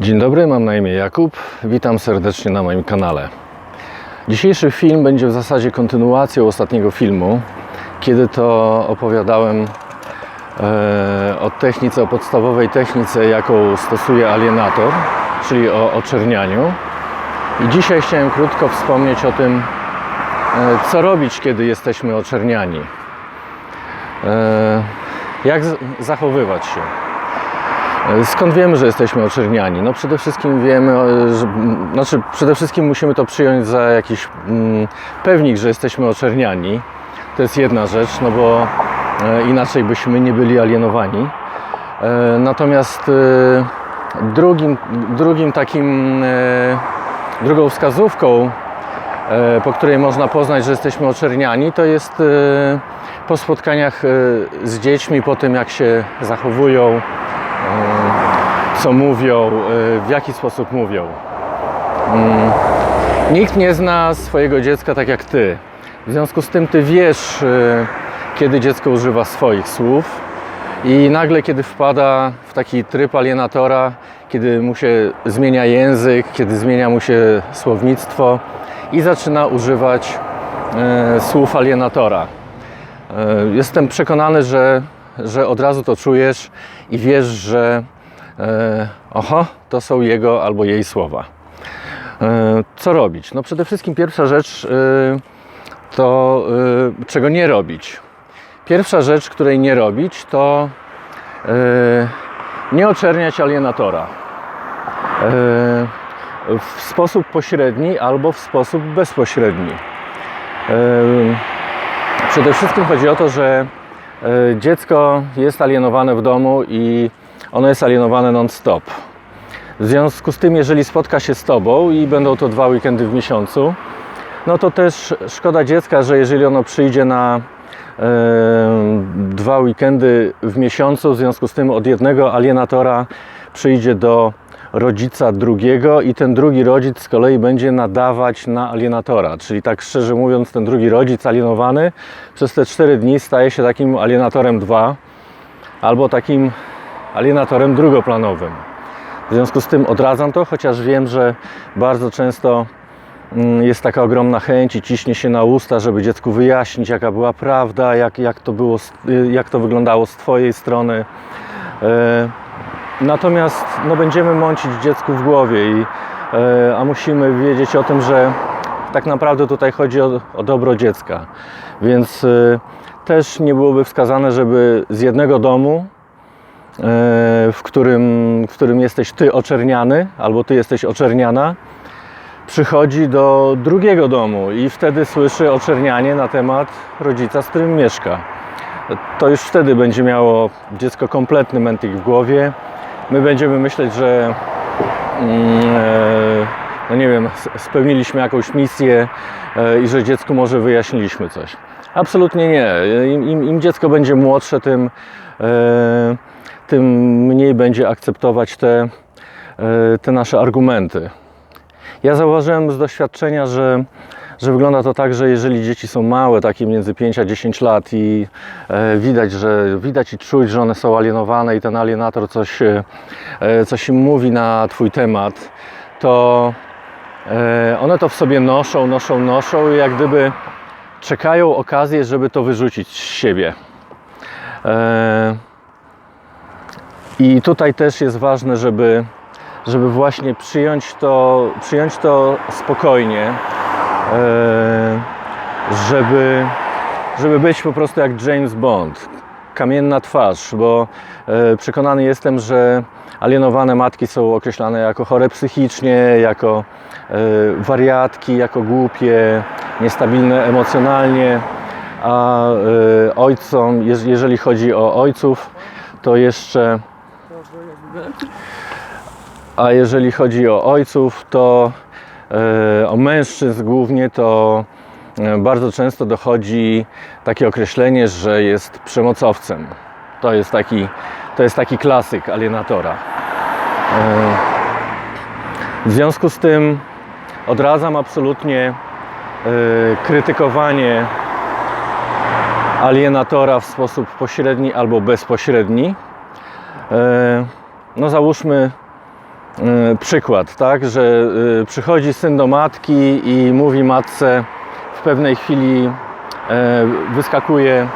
Dzień dobry, mam na imię Jakub. Witam serdecznie na moim kanale. Dzisiejszy film będzie w zasadzie kontynuacją ostatniego filmu, kiedy to opowiadałem e, o technice, o podstawowej technice, jaką stosuje alienator, czyli o oczernianiu. I dzisiaj chciałem krótko wspomnieć o tym, e, co robić, kiedy jesteśmy oczerniani. E, jak zachowywać się. Skąd wiemy, że jesteśmy oczerniani? No przede wszystkim wiemy, e, że, znaczy przede wszystkim musimy to przyjąć za jakiś mm, pewnik, że jesteśmy oczerniani. To jest jedna rzecz, no bo e, inaczej byśmy nie byli alienowani. E, natomiast e, drugim, drugim takim, e, drugą wskazówką, e, po której można poznać, że jesteśmy oczerniani, to jest e, po spotkaniach e, z dziećmi, po tym jak się zachowują, co mówią, e, w jaki sposób mówią. Mm, Nikt nie zna swojego dziecka tak jak ty. W związku z tym ty wiesz, e, kiedy dziecko używa swoich słów i nagle, kiedy wpada w taki tryb alienatora, kiedy mu się zmienia język, kiedy zmienia mu się słownictwo i zaczyna używać e, słów alienatora. E, Jestem przekonany, że, że od razu to czujesz i wiesz, że e, oho, to są jego albo jej słowa. E, Co robić? No przede wszystkim pierwsza rzecz e, to e, czego nie robić. Pierwsza rzecz, której nie robić, to e, nie oczerniać alienatora. E, W sposób pośredni albo w sposób bezpośredni. E, Przede wszystkim chodzi o to, że dziecko jest alienowane w domu i ono jest alienowane non-stop. W związku z tym, jeżeli spotka się z Tobą i będą to dwa weekendy w miesiącu, no to też szkoda dziecka, że jeżeli ono przyjdzie na e, dwa weekendy w miesiącu, w związku z tym od jednego alienatora przyjdzie do rodzica drugiego i ten drugi rodzic z kolei będzie nadawać na alienatora. Czyli tak szczerze mówiąc, ten drugi rodzic alienowany przez te 4 dni staje się takim alienatorem 2 albo takim alienatorem drugoplanowym. W związku z tym odradzam to, chociaż wiem, że bardzo często mm, jest taka ogromna chęć i ciśnie się na usta, żeby dziecku wyjaśnić, jaka była prawda, jak, jak, to, było, y, jak to wyglądało z Twojej strony. E, Natomiast no, będziemy mącić dziecku w głowie, i, e, a musimy wiedzieć o tym, że tak naprawdę tutaj chodzi o, o dobro dziecka. Więc e, też nie byłoby wskazane, żeby z jednego domu, e, w którym, w którym jesteś ty oczerniany, albo ty jesteś oczerniana, przychodzi do drugiego domu i wtedy słyszy oczernianie na temat rodzica, z którym mieszka. To już wtedy będzie miało dziecko kompletny mętlik w głowie. My będziemy myśleć, że mm, e, no nie wiem, spełniliśmy jakąś misję e, i że dziecku może wyjaśniliśmy coś. Absolutnie nie. Im, im, dziecko będzie młodsze, tym, e, tym mniej będzie akceptować te, te nasze argumenty. Ja zauważyłem z doświadczenia, że, że wygląda to tak, że jeżeli dzieci są małe, takie między 5 a 10 lat i e, widać, że widać i czuć, że one są alienowane i ten alienator coś, e, e, coś im mówi na Twój temat, to one to w sobie noszą, noszą, noszą i jak gdyby czekają okazję, żeby to wyrzucić z siebie. I tutaj też jest ważne, żeby żeby właśnie przyjąć to, przyjąć to spokojnie, żeby, żeby być po prostu jak James Bond, kamienna twarz, bo e, przekonany jestem, że alienowane matki są określane jako chore psychicznie, jako e, wariatki, jako głupie, niestabilne emocjonalnie, a e, ojcom, jeż- jeżeli chodzi o ojców, to jeszcze a jeżeli chodzi o ojców, to e, o mężczyzn głównie, to e, bardzo często dochodzi takie określenie, że jest przemocowcem. To jest taki, to jest taki klasyk alienatora. E, w związku z tym odradzam absolutnie e, krytykowanie alienatora w sposób pośredni albo bezpośredni. E, no załóżmy, e, przykład, tak, że e, przychodzi syn do matki i mówi matce w pewnej chwili e, wyskakuje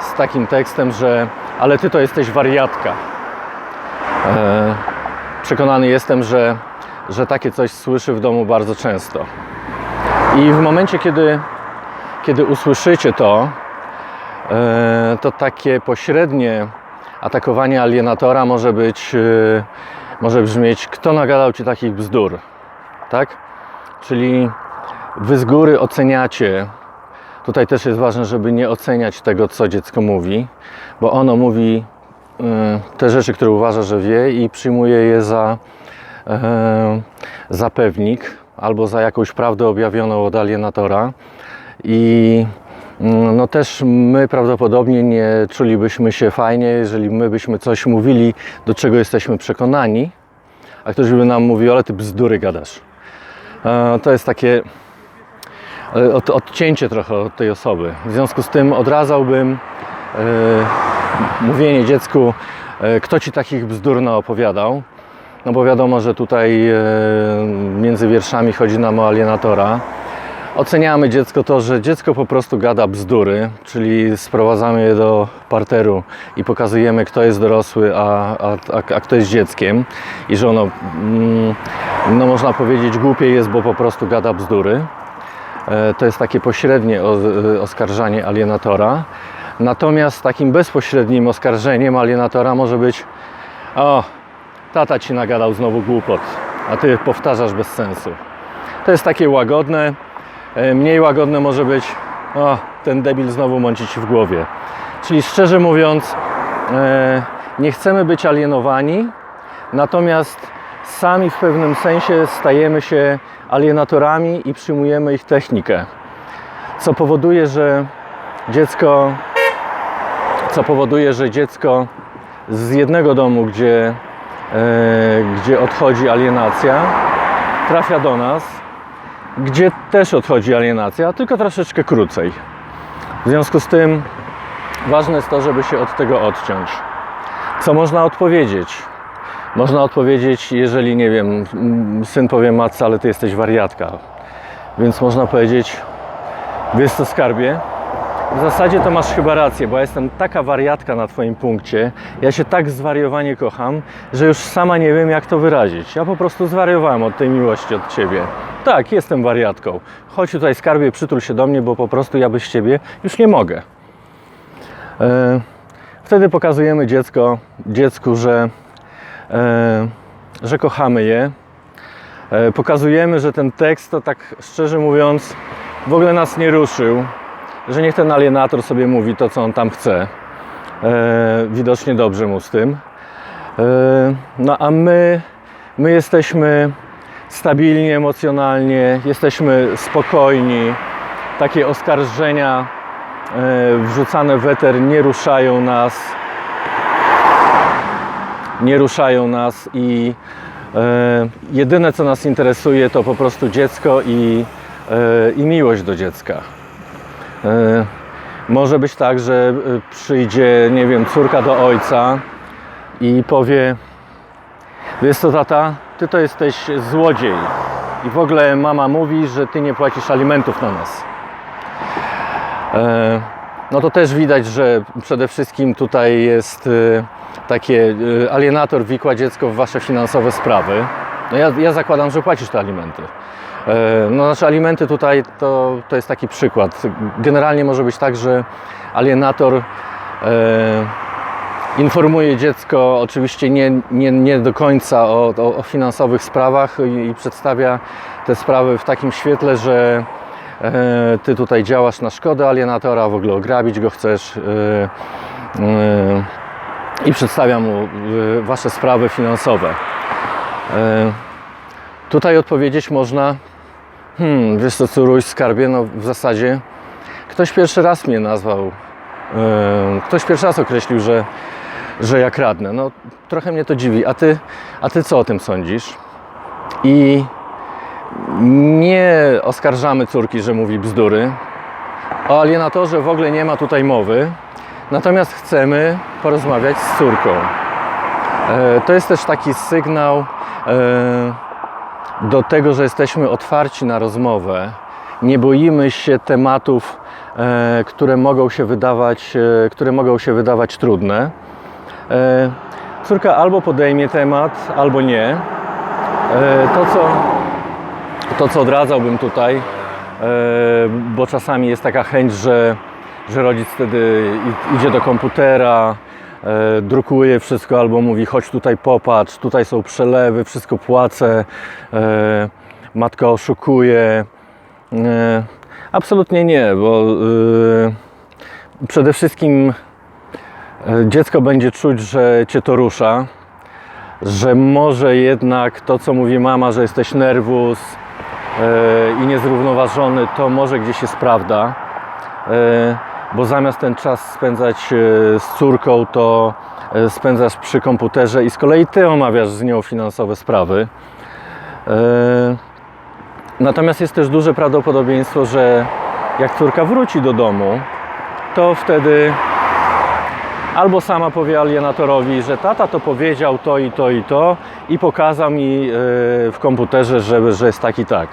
z takim tekstem, że ale ty to jesteś wariatka. E, Przekonany jestem, że, że takie coś słyszy w domu bardzo często. I w momencie, kiedy, kiedy usłyszycie to, e, to takie pośrednie atakowanie alienatora może być, e, może brzmieć, kto nagadał ci takich bzdur, tak? Czyli wy z góry oceniacie. Tutaj też jest ważne, żeby nie oceniać tego, co dziecko mówi, bo ono mówi e, te rzeczy, które uważa, że wie i przyjmuje je za, e, za pewnik albo za jakąś prawdę objawioną od alienatora. I no też my prawdopodobnie nie czulibyśmy się fajnie, jeżeli my byśmy coś mówili, do czego jesteśmy przekonani, a ktoś by nam mówił, ale ty bzdury gadasz. E, To jest takie e, od, odcięcie trochę od tej osoby. W związku z tym odradzałbym e, mówienie dziecku, kto ci takich bzdur opowiadał. No bo wiadomo, że tutaj między wierszami chodzi nam o alienatora. Oceniamy dziecko to, że dziecko po prostu gada bzdury, czyli sprowadzamy je do parteru i pokazujemy, kto jest dorosły, a, a, a, kto jest dzieckiem. I że ono, mm, no można powiedzieć, głupie jest, bo po prostu gada bzdury. E, To jest takie pośrednie e, oskarżanie alienatora. Natomiast takim bezpośrednim oskarżeniem alienatora może być o, tata ci nagadał znowu głupot, a ty powtarzasz bez sensu. To jest takie łagodne. E, Mniej łagodne może być o, ten debil znowu mąci ci w głowie. Czyli szczerze mówiąc, e, nie chcemy być alienowani, natomiast sami w pewnym sensie stajemy się alienatorami i przyjmujemy ich technikę. Co powoduje, że dziecko co powoduje, że dziecko z jednego domu, gdzie, e, gdzie odchodzi alienacja, trafia do nas, gdzie też odchodzi alienacja, tylko troszeczkę krócej. W związku z tym ważne jest to, żeby się od tego odciąć. Co można odpowiedzieć? Można odpowiedzieć, jeżeli nie wiem, syn powie matce, ale ty jesteś wariatka. Więc można powiedzieć, wiesz co skarbie, w zasadzie to masz chyba rację, bo ja jestem taka wariatka na Twoim punkcie. Ja się tak zwariowanie kocham, że już sama nie wiem, jak to wyrazić. Ja po prostu zwariowałem od tej miłości od Ciebie. Tak, jestem wariatką. Chodź tutaj, skarbie, przytul się do mnie, bo po prostu ja bez Ciebie już nie mogę. E, Wtedy pokazujemy dziecko, dziecku, że, e, że kochamy je. E, Pokazujemy, że ten tekst, to tak szczerze mówiąc, w ogóle nas nie ruszył że niech ten alienator sobie mówi to, co on tam chce. E, widocznie dobrze mu z tym. E, no a my, my jesteśmy stabilni emocjonalnie, jesteśmy spokojni. Takie oskarżenia e, wrzucane w eter nie ruszają nas. Nie ruszają nas i e, jedyne co nas interesuje to po prostu dziecko i, e, i miłość do dziecka. Może być tak, że przyjdzie, nie wiem, córka do ojca i powie: Wiesz co, tata, ty to jesteś złodziej. I w ogóle mama mówi, że ty nie płacisz alimentów na nas. E, No to też widać, że przede wszystkim tutaj jest e, takie e, alienator wikła dziecko w wasze finansowe sprawy. No ja, ja zakładam, że płacisz te alimenty. E, No znaczy alimenty tutaj to, to jest taki przykład. Generalnie może być tak, że alienator e, informuje dziecko oczywiście nie, nie, nie do końca o, o, o finansowych sprawach i, i przedstawia te sprawy w takim świetle, że e, ty tutaj działasz na szkodę alienatora, w ogóle ograbić go chcesz e, e, i przedstawia mu e, wasze sprawy finansowe. E, Tutaj odpowiedzieć można, hmm, wiesz co, córuś, skarbie, no w zasadzie ktoś pierwszy raz mnie nazwał, e, ktoś pierwszy raz określił, że, że ja kradnę. No trochę mnie to dziwi. A ty, a ty co o tym sądzisz? I nie oskarżamy córki, że mówi bzdury. O alienatorze w ogóle nie ma tutaj mowy. Natomiast chcemy porozmawiać z córką. E, To jest też taki sygnał, e, do tego, że jesteśmy otwarci na rozmowę, nie boimy się tematów, e, które mogą się wydawać, e, które mogą się wydawać trudne. E, Córka albo podejmie temat, albo nie. E, To, co, to, co odradzałbym tutaj, e, bo czasami jest taka chęć, że, że rodzic wtedy idzie do komputera, drukuje wszystko albo mówi chodź tutaj popatrz, tutaj są przelewy, wszystko płacę, matka oszukuje. Absolutnie nie, bo przede wszystkim dziecko będzie czuć, że cię to rusza, że może jednak to, co mówi mama, że jesteś nerwus e, i niezrównoważony, to może gdzieś jest prawda, e, bo zamiast ten czas spędzać e, z córką, to spędzasz przy komputerze i z kolei ty omawiasz z nią finansowe sprawy. Natomiast jest też duże prawdopodobieństwo, że jak córka wróci do domu, to wtedy albo sama powie alienatorowi, że tata to powiedział to i to i to i pokazał mi e, w komputerze, że, że jest tak i tak.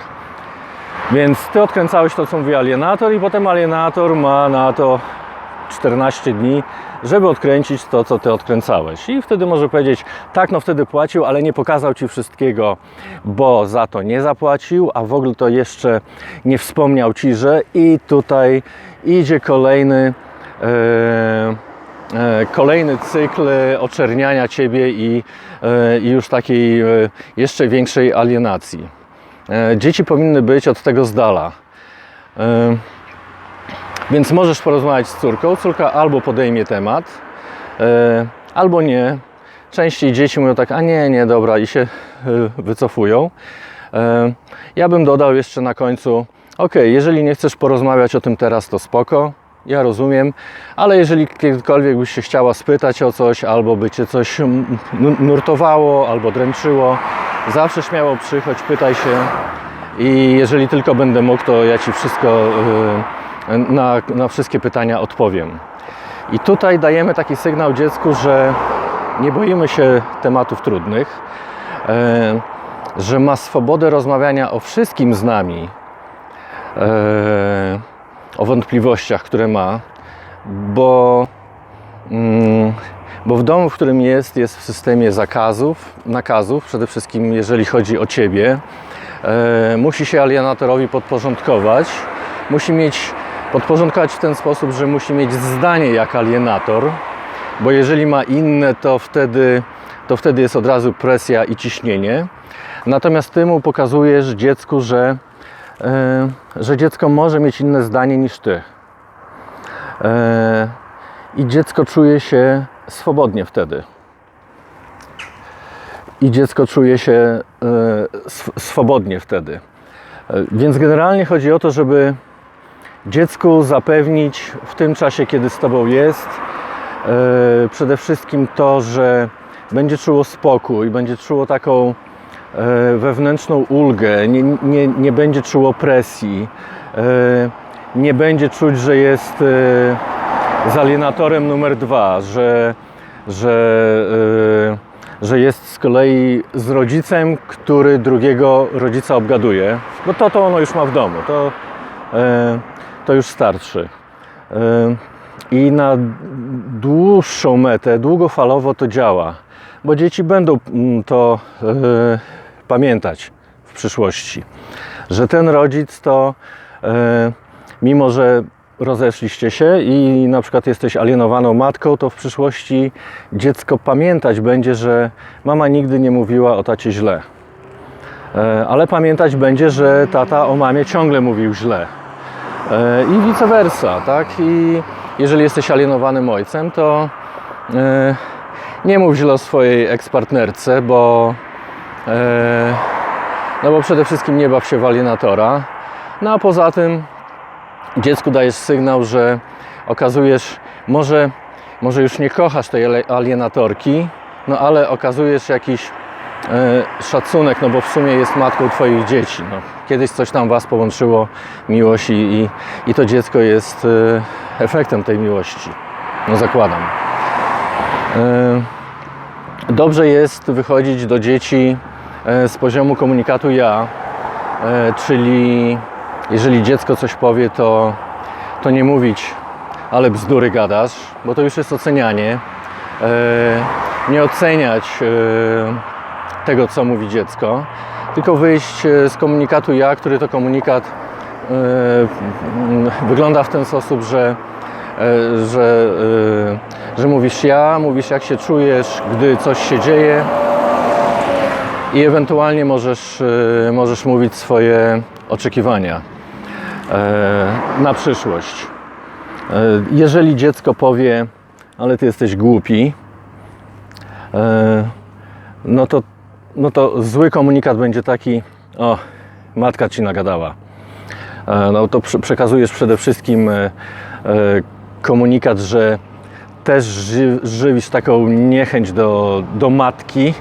Więc ty odkręcałeś to, co mówi alienator i potem alienator ma na to 14 dni, żeby odkręcić to, co ty odkręcałeś. I wtedy może powiedzieć, tak, no wtedy płacił, ale nie pokazał ci wszystkiego, bo za to nie zapłacił, a w ogóle to jeszcze nie wspomniał ci, że i tutaj idzie kolejny. e, kolejny cykl oczerniania ciebie i, e, już takiej e, jeszcze większej alienacji. E, Dzieci powinny być od tego z dala. E, Więc możesz porozmawiać z córką. Córka albo podejmie temat, e, albo nie. Częściej dzieci mówią tak, a nie, nie, dobra, i się e, wycofują. E, Ja bym dodał jeszcze na końcu, ok, jeżeli nie chcesz porozmawiać o tym teraz, to spoko, ja rozumiem, ale jeżeli kiedykolwiek byś się chciała spytać o coś, albo by cię coś nu- nurtowało, albo dręczyło, zawsze śmiało przychodź, pytaj się i jeżeli tylko będę mógł, to ja ci wszystko y, na, na wszystkie pytania odpowiem. I tutaj dajemy taki sygnał dziecku, że nie boimy się tematów trudnych, e, że ma swobodę rozmawiania o wszystkim z nami, e, o wątpliwościach, które ma, bo, mm, bo w domu, w którym jest, jest w systemie zakazów, nakazów, przede wszystkim jeżeli chodzi o ciebie. E, musi się alienatorowi podporządkować, musi mieć podporządkować w ten sposób, że musi mieć zdanie jak alienator, bo jeżeli ma inne, to wtedy, to wtedy jest od razu presja i ciśnienie. Natomiast ty mu pokazujesz dziecku, że, że dziecko może mieć inne zdanie niż ty. E, I dziecko czuje się swobodnie wtedy. I dziecko czuje się e, sw- swobodnie wtedy. E, Więc generalnie chodzi o to, żeby dziecku zapewnić w tym czasie, kiedy z tobą jest, e, przede wszystkim to, że będzie czuło spokój, będzie czuło taką e, wewnętrzną ulgę, nie, nie, nie będzie czuło presji, e, nie będzie czuć, że jest e, z alienatorem numer dwa, że, że, e, że jest z kolei z rodzicem, który drugiego rodzica obgaduje, bo to, to ono już ma w domu, to, e, to już starszy. E, I na dłuższą metę, długofalowo to działa, bo dzieci będą mm, to e, pamiętać w przyszłości, że ten rodzic to, e, mimo że rozeszliście się i na przykład jesteś alienowaną matką, to w przyszłości dziecko pamiętać będzie, że mama nigdy nie mówiła o tacie źle. E, Ale pamiętać będzie, że tata o mamie ciągle mówił źle. E, I vice versa, tak? I jeżeli jesteś alienowanym ojcem, to nie mów źle o swojej ekspartnerce, bo no bo przede wszystkim nie baw się w alienatora. No a poza tym dziecku dajesz sygnał, że okazujesz, może, może już nie kochasz tej alienatorki, no ale okazujesz jakiś e, szacunek, no bo w sumie jest matką Twoich dzieci. No. Kiedyś coś tam Was połączyło, miłość i, i, i to dziecko jest e, efektem tej miłości. No zakładam. E, dobrze jest wychodzić do dzieci e, z poziomu komunikatu ja, e, czyli jeżeli dziecko coś powie, to, to nie mówić, ale bzdury gadasz, bo to już jest ocenianie. E, Nie oceniać e, tego, co mówi dziecko, tylko wyjść e, z komunikatu ja, który to komunikat e, wygląda w ten sposób, że, e, że, e, że mówisz ja, mówisz jak się czujesz, gdy coś się dzieje i ewentualnie możesz, e, możesz mówić swoje oczekiwania e, na przyszłość. E, Jeżeli dziecko powie, ale ty jesteś głupi, e, no to, no to zły komunikat będzie taki, o, matka ci nagadała. No to prze- przekazujesz przede wszystkim komunikat, że też ży, żywisz taką niechęć do, do matki,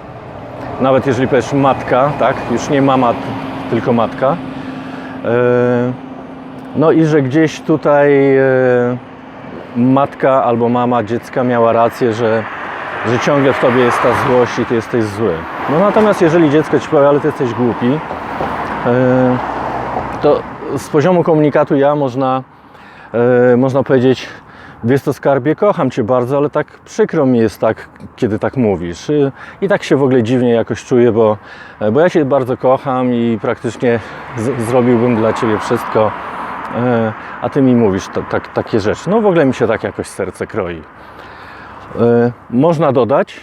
nawet jeżeli powiesz matka, tak, już nie mama, tylko matka. E, No i że gdzieś tutaj e, matka albo mama dziecka miała rację, że, że ciągle w tobie jest ta złość i ty jesteś zły. No natomiast jeżeli dziecko ci powie, ale ty jesteś głupi, e, to z poziomu komunikatu ja można, można powiedzieć, wiesz co skarbie, kocham cię bardzo, ale tak przykro mi jest tak, kiedy tak mówisz. I, i tak się w ogóle dziwnie jakoś czuję, bo, bo ja cię bardzo kocham i praktycznie z, zrobiłbym dla ciebie wszystko, e, a ty mi mówisz ta, tak, takie rzeczy. No w ogóle mi się tak jakoś serce kroi. E, Można dodać,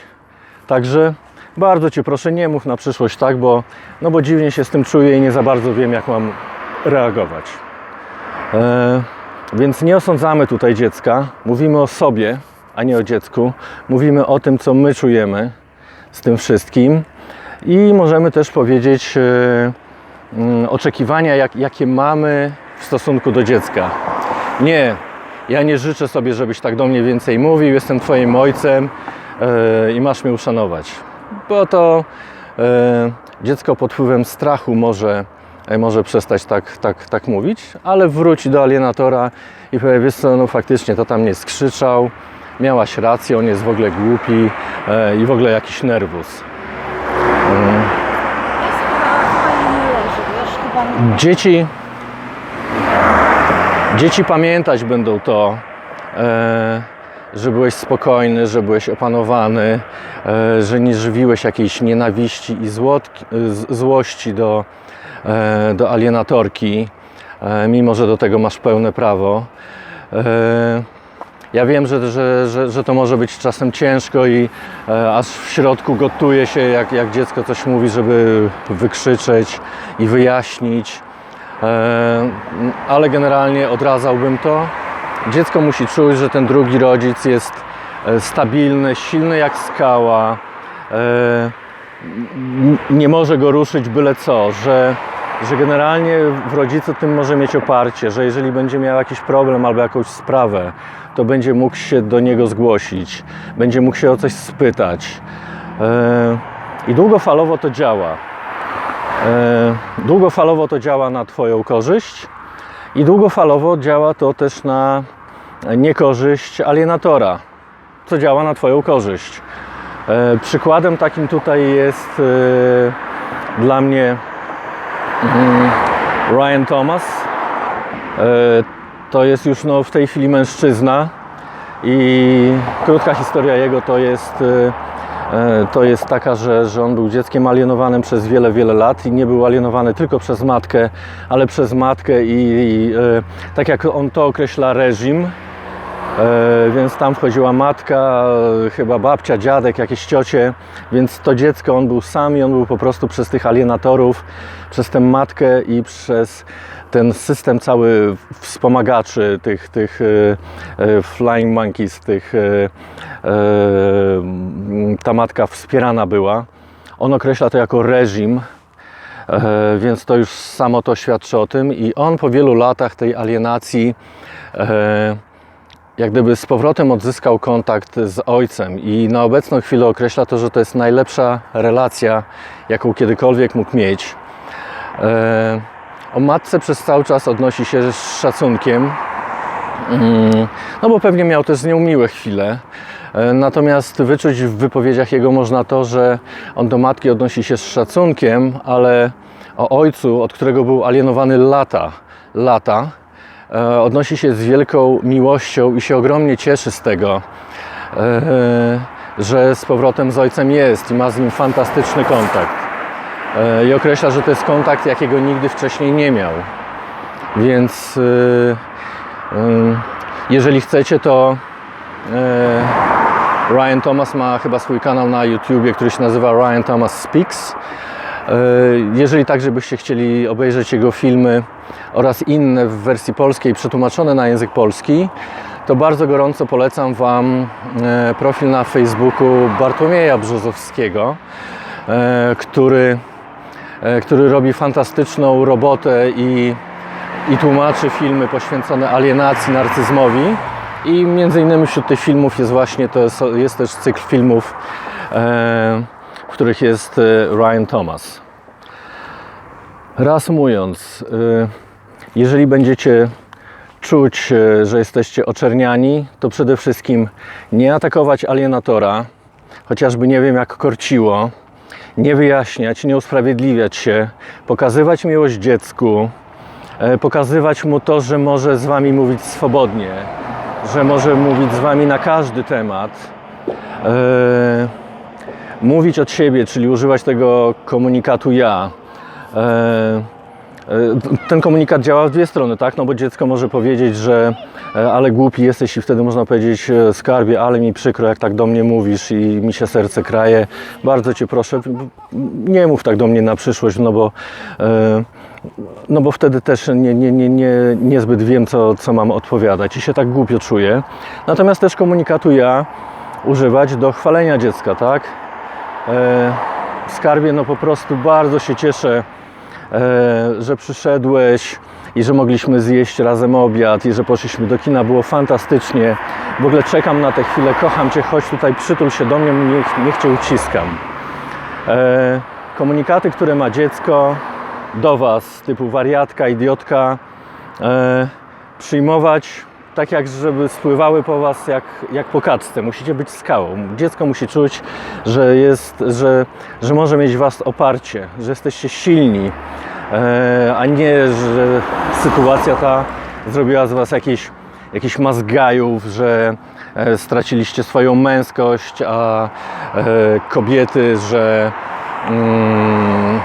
także bardzo Cię proszę, nie mów na przyszłość tak, bo, no bo dziwnie się z tym czuję i nie za bardzo wiem, jak mam reagować. Więc nie osądzamy tutaj dziecka, mówimy o sobie, a nie o dziecku. Mówimy o tym, co my czujemy z tym wszystkim i możemy też powiedzieć e, mm, oczekiwania, jak, jakie mamy w stosunku do dziecka. Nie, ja nie życzę sobie, żebyś tak do mnie więcej mówił, jestem Twoim ojcem e, i masz mnie uszanować. Bo to e, dziecko pod wpływem strachu może, może przestać tak, tak, tak mówić, ale wróci do alienatora i powie, wiesz co, no faktycznie to tam nie skrzyczał, miałaś rację, on jest w ogóle głupi e, i w ogóle jakiś nerwus. Nie. Dzieci, dzieci pamiętać będą to, e, że byłeś spokojny, że byłeś opanowany, e, że nie żywiłeś jakiejś nienawiści i złotki, złości do, do alienatorki, e, mimo że do tego masz pełne prawo. E, ja wiem, że, że, że, że to może być czasem ciężko i e, aż w środku gotuje się, jak, jak dziecko coś mówi, żeby wykrzyczeć i wyjaśnić. E, ale generalnie odradzałbym to. Dziecko musi czuć, że ten drugi rodzic jest e, stabilny, silny jak skała. E, nie może go ruszyć byle co, że, że generalnie w rodzicu tym może mieć oparcie, że jeżeli będzie miał jakiś problem albo jakąś sprawę, to będzie mógł się do niego zgłosić, będzie mógł się o coś spytać. E, I długofalowo to działa. E, Długofalowo to działa na Twoją korzyść i długofalowo działa to też na niekorzyść alienatora, co działa na Twoją korzyść. E, Przykładem takim tutaj jest e, dla mnie mm, Ryan Thomas. E, To jest już no, w tej chwili mężczyzna i krótka historia jego to jest, to jest taka, że, że on był dzieckiem alienowanym przez wiele, wiele lat i nie był alienowany tylko przez matkę, ale przez matkę i, i tak jak on to określa reżim, więc tam wchodziła matka, e, chyba babcia, dziadek, jakieś ciocie, więc to dziecko on był sam i on był po prostu przez tych alienatorów, przez tę matkę i przez ten system cały wspomagaczy, tych, tych e, e, flying monkeys, tych, e, e, ta matka wspierana była. On określa to jako reżim, E, więc to już samo to świadczy o tym. I on po wielu latach tej alienacji, e, jak gdyby z powrotem odzyskał kontakt z ojcem, i na obecną chwilę określa to, że to jest najlepsza relacja, jaką kiedykolwiek mógł mieć. E, o matce przez cały czas odnosi się z szacunkiem, Mm, no bo pewnie miał też z nią miłe chwile. E, Natomiast wyczuć w wypowiedziach jego można to, że on do matki odnosi się z szacunkiem, ale o ojcu, od którego był alienowany lata, lata, odnosi się z wielką miłością i się ogromnie cieszy z tego, e, że z powrotem z ojcem jest i ma z nim fantastyczny kontakt. E, I określa, że to jest kontakt, jakiego nigdy wcześniej nie miał. Więc jeżeli chcecie, to e, Ryan Thomas ma chyba swój kanał na YouTubie, który się nazywa Ryan Thomas Speaks. E, Jeżeli także byście chcieli obejrzeć jego filmy oraz inne w wersji polskiej przetłumaczone na język polski, to bardzo gorąco polecam Wam e, profil na Facebooku Bartłomieja Brzozowskiego, e, który, który robi fantastyczną robotę i i tłumaczy filmy poświęcone alienacji, narcyzmowi. I między innymi wśród tych filmów jest właśnie to jest, jest też cykl filmów, w których jest e, Ryan Thomas. Reasumując, e, jeżeli będziecie czuć, e, że jesteście oczerniani, to przede wszystkim nie atakować alienatora, chociażby nie wiem jak korciło, nie wyjaśniać, nie usprawiedliwiać się, pokazywać miłość dziecku, pokazywać mu to, że może z wami mówić swobodnie, że może mówić z wami na każdy temat. Mówić od siebie, czyli używać tego komunikatu ja. E, e, ten komunikat działa w dwie strony, tak? No bo dziecko może powiedzieć, że e, ale głupi jesteś i wtedy można powiedzieć skarbie, ale mi przykro, jak tak do mnie mówisz i mi się serce kraje. Bardzo cię proszę, nie mów tak do mnie na przyszłość, no bo no bo wtedy też nie, nie, nie, nie, niezbyt wiem, co, co mam odpowiadać i się tak głupio czuję. Natomiast też komunikatu ja używać do chwalenia dziecka, tak? E, skarbie, no po prostu bardzo się cieszę, e, że przyszedłeś i że mogliśmy zjeść razem obiad i że poszliśmy do kina, było fantastycznie. W ogóle czekam na tę chwilę, kocham Cię, chodź tutaj, przytul się do mnie, niech, niech Cię uciskam. E, komunikaty, które ma dziecko do Was, typu wariatka, idiotka, przyjmować tak jak żeby spływały po Was jak, jak po kaczce. Musicie być skałą. Dziecko musi czuć, że, jest, że, że może mieć Was oparcie, że jesteście silni, e, a nie, że sytuacja ta zrobiła z Was jakiś, jakiś mazgajów, że e, straciliście swoją męskość, a e, kobiety, że mm,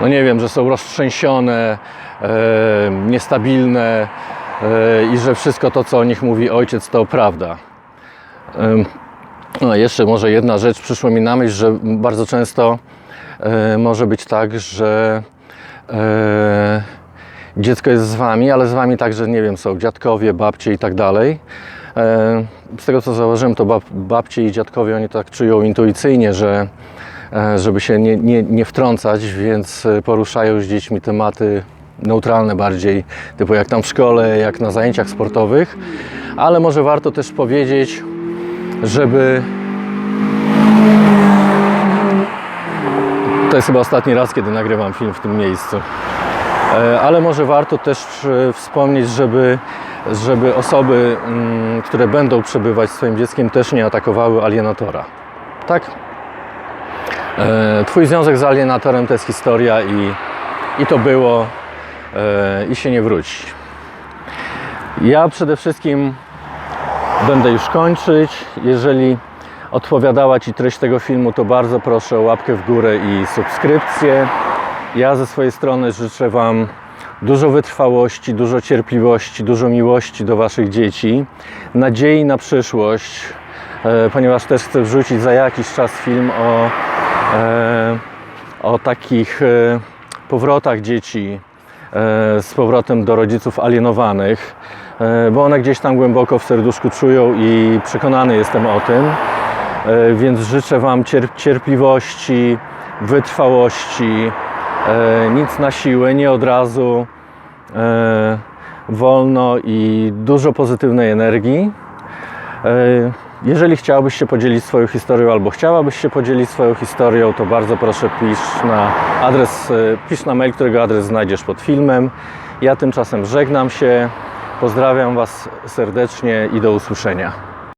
no nie wiem, że są roztrzęsione, e, niestabilne i że wszystko to, co o nich mówi ojciec, to prawda. No, jeszcze może jedna rzecz przyszła mi na myśl, że bardzo często e, może być tak, że e, dziecko jest z wami, ale z wami także, nie wiem, są dziadkowie, babcie i tak dalej. E, z tego co zauważyłem, to bab, babcie i dziadkowie oni tak czują intuicyjnie, że e, żeby się nie, nie, nie wtrącać, więc e, poruszają z dziećmi tematy neutralne bardziej, typu jak tam w szkole, jak na zajęciach sportowych, ale może warto też powiedzieć, żeby to jest chyba ostatni raz, kiedy nagrywam film w tym miejscu. E, Ale może warto też e, wspomnieć, żeby, żeby osoby, mm, które będą przebywać z swoim dzieckiem, też nie atakowały alienatora. Tak? E, Twój związek z alienatorem to jest historia i, i to było i się nie wróci. Ja przede wszystkim będę już kończyć. Jeżeli odpowiadała Ci treść tego filmu, to bardzo proszę o łapkę w górę i subskrypcję. Ja ze swojej strony życzę Wam dużo wytrwałości, dużo cierpliwości, dużo miłości do Waszych dzieci, nadziei na przyszłość, e, ponieważ też chcę wrzucić za jakiś czas film o, e, o takich e, powrotach dzieci z powrotem do rodziców alienowanych, e, bo one gdzieś tam głęboko w serduszku czują i przekonany jestem o tym. E, Więc życzę Wam cier- cierpliwości, wytrwałości, e, nic na siłę, nie od razu, e, wolno i dużo pozytywnej energii. Jeżeli chciałabyś się podzielić swoją historią albo chciałabyś się podzielić swoją historią, to bardzo proszę pisz na adres, e, pisz na mail, którego adres znajdziesz pod filmem. Ja tymczasem żegnam się, pozdrawiam Was serdecznie i do usłyszenia.